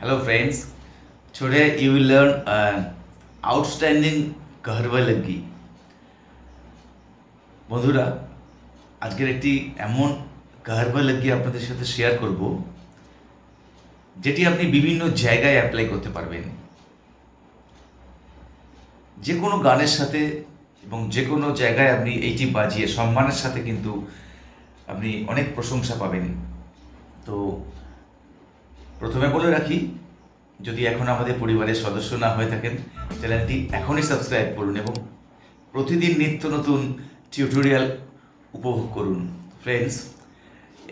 Hello friends, today you will learn an outstanding কাহরবালগি বন্ধুরা আজকের একটি এমন কাহরবালগি আপনাদের সাথে শেয়ার করব যেটি আপনি বিভিন্ন জায়গায় অ্যাপ্লাই করতে পারবেন। যে কোনো গানের সাথে এবং যে কোনো জায়গায় আপনি এইটি বাজিয়ে সম্মানের সাথে কিন্তু আপনি অনেক প্রশংসা পাবেন। তো প্রথমে বলে রাখি, যদি এখন আমাদের পরিবারের সদস্য না হয়ে থাকেন, চ্যানেলটি এখনই সাবস্ক্রাইব করুন এবং প্রতিদিন নিত্য নতুন টিউটোরিয়াল উপভোগ করুন। Friends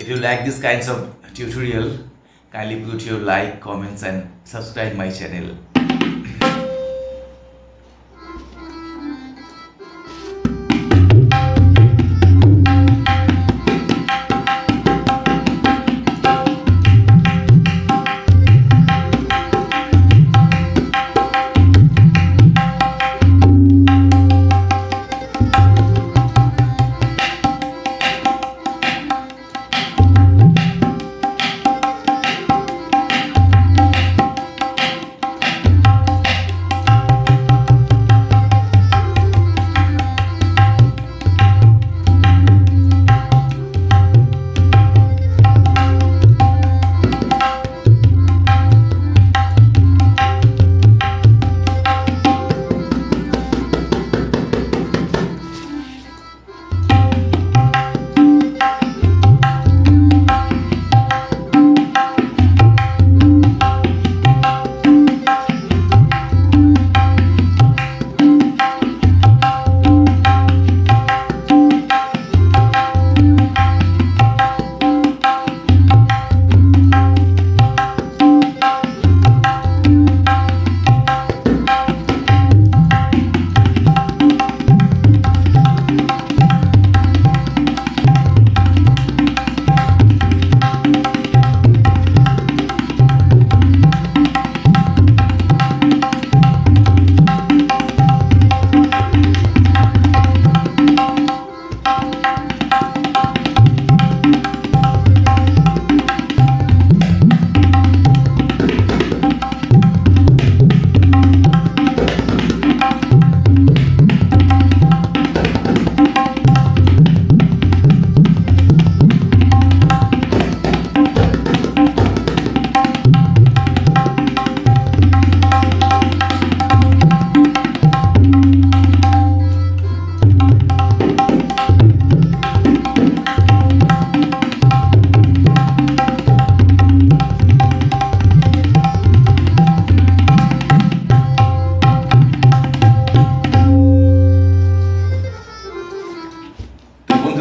if you like this kinds of tutorial kindly put your like comments and subscribe my channel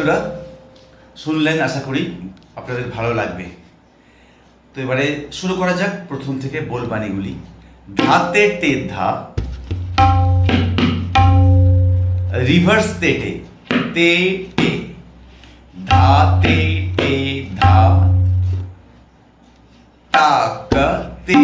তো বন্ধুরা, শুনলেন, আশা করি আপনাদের ভালো লাগবে। তো এবারে শুরু করা যাক প্রথম থেকে বলবাণীগুলি ধাতে তে ধা, রিভার্স তেটে, তে টে ধা তে টে ধা, টাক তে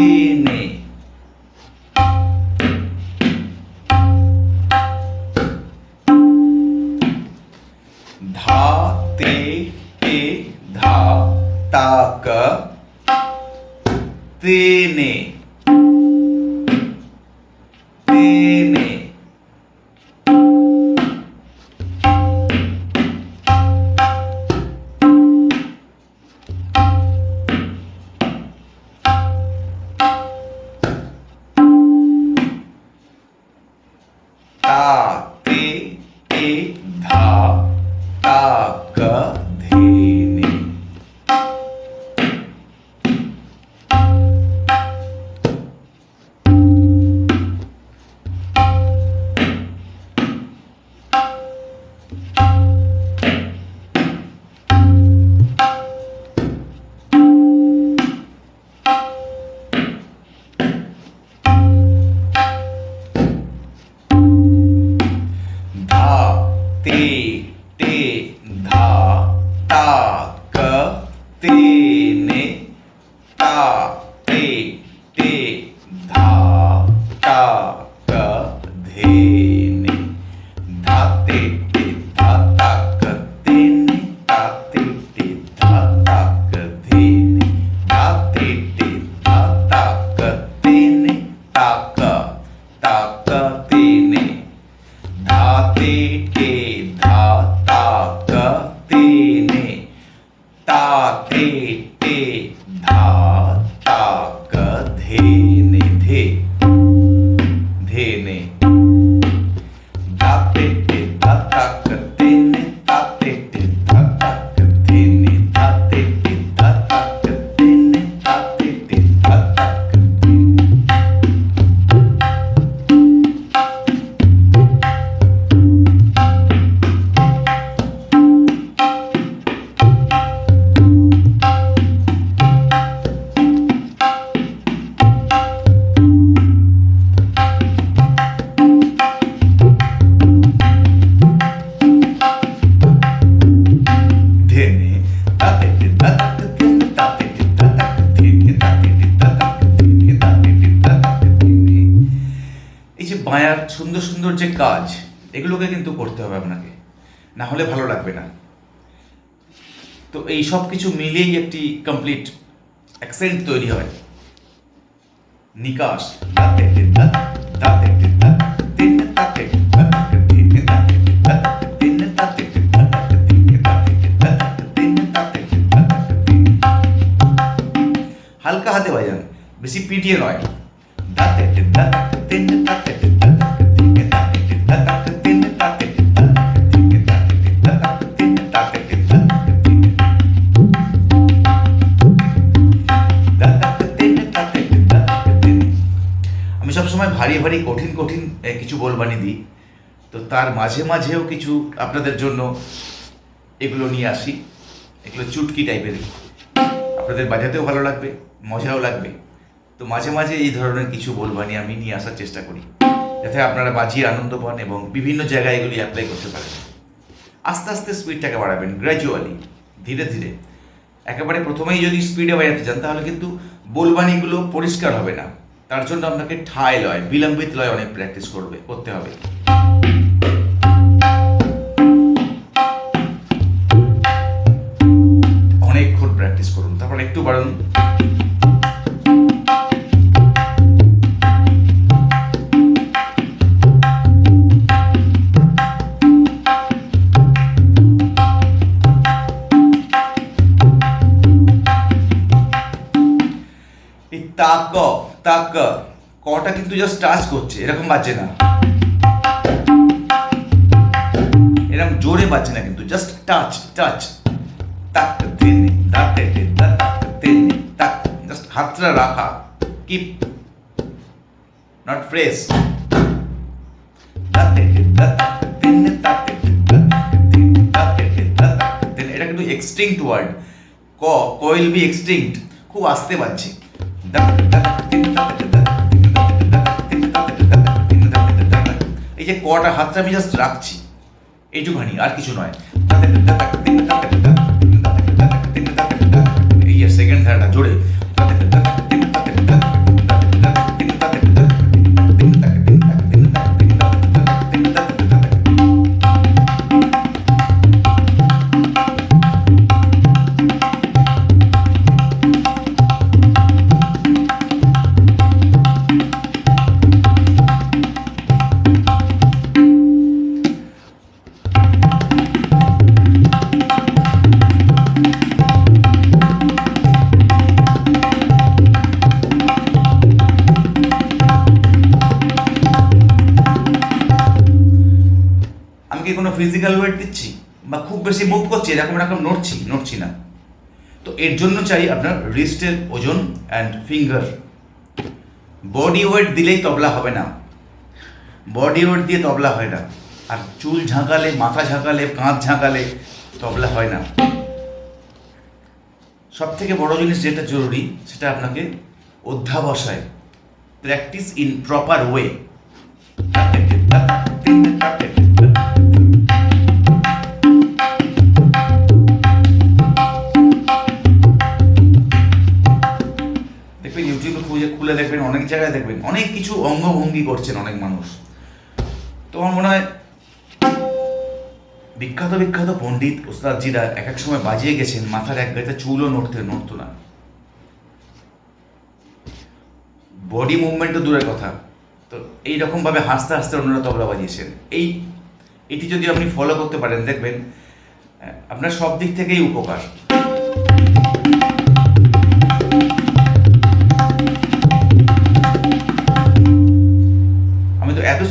এগুলোকে কিন্তু করতে হবে আপনাকে। না হলে ভালো লাগবে না। তো এই সব কিছু মিলিয়েই একটি কমপ্লিট অ্যাকসেন্ট তৈরি হয়। নিকাশ, হালকা হাতে বাজান, বেশি পিটিয়ে নয়। দাঁতে দাঁত দাঁতে ভারী ভারী কঠিন কঠিন কিছু বলবানি দিই। তো তার মাঝে মাঝেও কিছু আপনাদের জন্য এগুলো নিয়ে আসি। এগুলো চুটকি টাইপের। আপনাদের বাজাতেও ভালো লাগবে, মজাও লাগবে। তো মাঝে মাঝে এই ধরনের কিছু বলবানি আমি নিয়ে আসার চেষ্টা করি। যাতে আপনারা বাজিয়ে আনন্দ পান এবং বিভিন্ন জায়গায় এগুলি অ্যাপ্লাই করতে পারেন। আস্তে আস্তে স্পিডটাকে বাড়াবেন গ্র্যাজুয়ালি ধীরে ধীরে। একেবারে প্রথমেই যদি স্পিডে বাজাতে চান তাহলে কিন্তু বোলবানিগুলো পরিষ্কার হবে না। তার জন্য আপনাকে ঠায় লয়, বিলম্বিত লয় অনেক প্র্যাকটিস করবে, করতে হবে। অনেকক্ষণ প্র্যাকটিস করুন, তারপর একটু বাড়ুন। এই তাক তাক, কটা কিন্তু জাস্ট টাচ করছে, এরকম বাজছে না। এরকম জোরে বাজছে না কিন্তু জাস্ট টাচ টাচ তাক, তেনে তাক তেনে তাক জাস্ট হাতটা রাখা কিপ নট দাতে এটা কিন্তু এক্সটিংক্ট ওয়ার্ড ক কয়েল বি এক্সটিংক্ট খুব আস্তে বাজছে। এই যে কটা হাতটা আমি জাস্ট রাখছি এইটুখানি আর কিছু নয়। ফিজিক্যাল ওয়েট দিচ্ছি বা খুব বেশি মুভ করছি, এরকম এরকম নড়ছি নড়ছি না। তো এর জন্য চাই আপনার রিস্টের ওজন অ্যান্ড ফিঙ্গার বডি ওয়েট দিলেই তবলা হবে না। বডি ওয়েট দিয়ে তবলা হয় না। আর চুল ঝাঁকালে, মাথা ঝাঁকালে, কাঁধ ঝাঁকালে তবলা হয় না। সব থেকে বড় জিনিস যেটা জরুরি, সেটা আপনাকে অধ্যাবসায় প্র্যাকটিস ইন প্রপার ওয়ে খুঁজে খুলে দেখবেন, অনেক জায়গায় দেখবেন, অনেক কিছু অঙ্গভঙ্গি করছেন অনেক মানুষ। তো আমার মনে হয়, বিখ্যাত বিখ্যাত পণ্ডিত ওস্তাদজিরা এক এক সময় বাজিয়ে গেছেন, মাথার এক গাইতে চুলও নড়তে নড়তো না। বডি মুভমেন্ট তো দূরের কথা। তো এইরকমভাবে হাসতে হাসতে অন্যরা তবলা বাজিয়েছেন। এই, এটি যদি আপনি ফলো করতে পারেন, দেখবেন আপনার সব দিক থেকেই উপকার।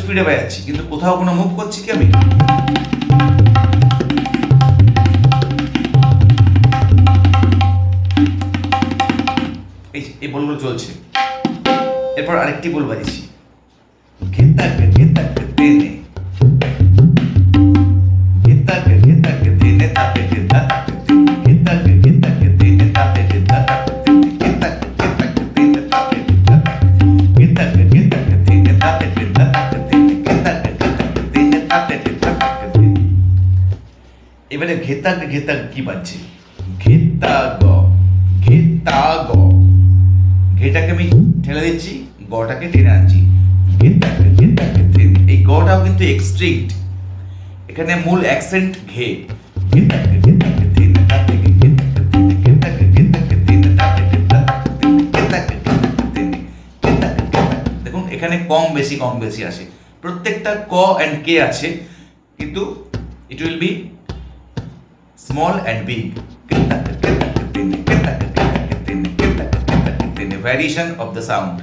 স্পিডে বাজাচ্ছি, কিন্তু কোথাও কোনো মুভ করছি কি আমি? এই বলগুলো চলছে। এরপর আরেকটি বল বাজিয়েছি। ঘেতাক থাকবে তেনে ঘেতাক ঘেতাক ঘেতাক কি বাজছে ঘেতা গ ঘেতা গ ঘেটাকে আমি ঠেলে দিচ্ছি গটাকে টেনে আনছি ঘেতাক ঘেতাক গটাও কিন্তু এক্সট্রিক্ট এখানে মূল অ্যাকসেন্ট ঘে দেখুন এখানে কম বেশি কম বেশি আসে প্রত্যেকটা ক অ্যান্ড কে আছে কিন্তু it will be small and big variation of the sound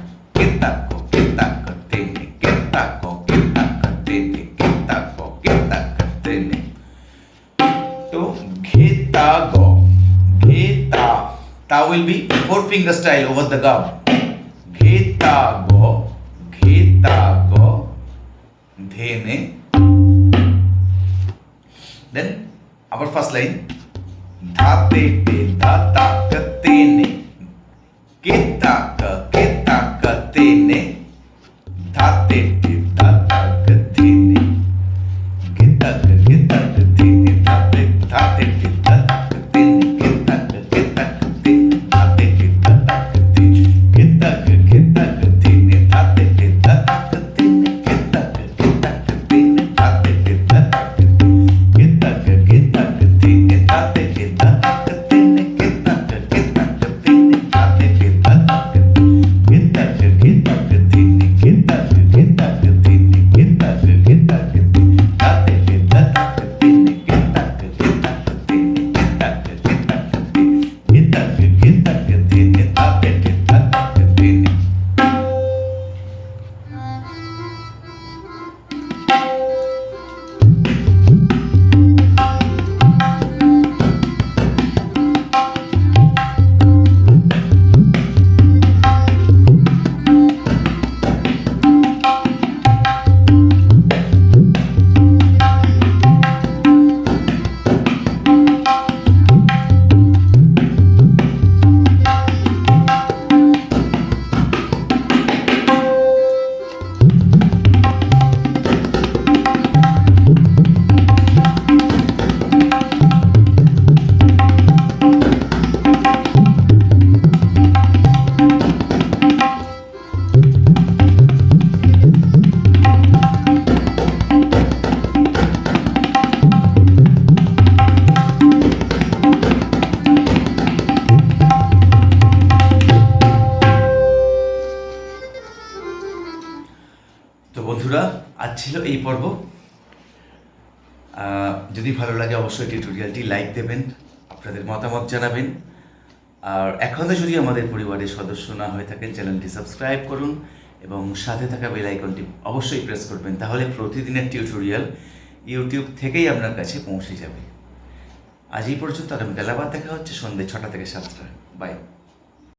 তো ঘেতা গ ঘেতা তা will be four finger style over the gum. ঘেতা গ ঘেতা গ ধেনে দেন আবার ফার্স্ট লাইন ধাতে তে ধাতা কতে নে কেতা ক কেতা তো বন্ধুরা, আজ ছিল এই পর্ব। যদি ভালো লাগে অবশ্যই টিউটোরিয়ালটি লাইক দেবেন, আপনাদের মতামত জানাবেন। আর এখনও যদি আমাদের পরিবারের সদস্য না হয়ে থাকেন, চ্যানেলটি সাবস্ক্রাইব করুন এবং সাথে থাকা বেল আইকনটি অবশ্যই প্রেস করবেন, তাহলে প্রতিদিনের টিউটোরিয়াল ইউটিউব থেকেই আপনার কাছে পৌঁছে যাবে। আজ এই পর্যন্ত, আগামীকাল আবার দেখা হচ্ছে সন্ধ্যে ছটা থেকে সাতটা বাই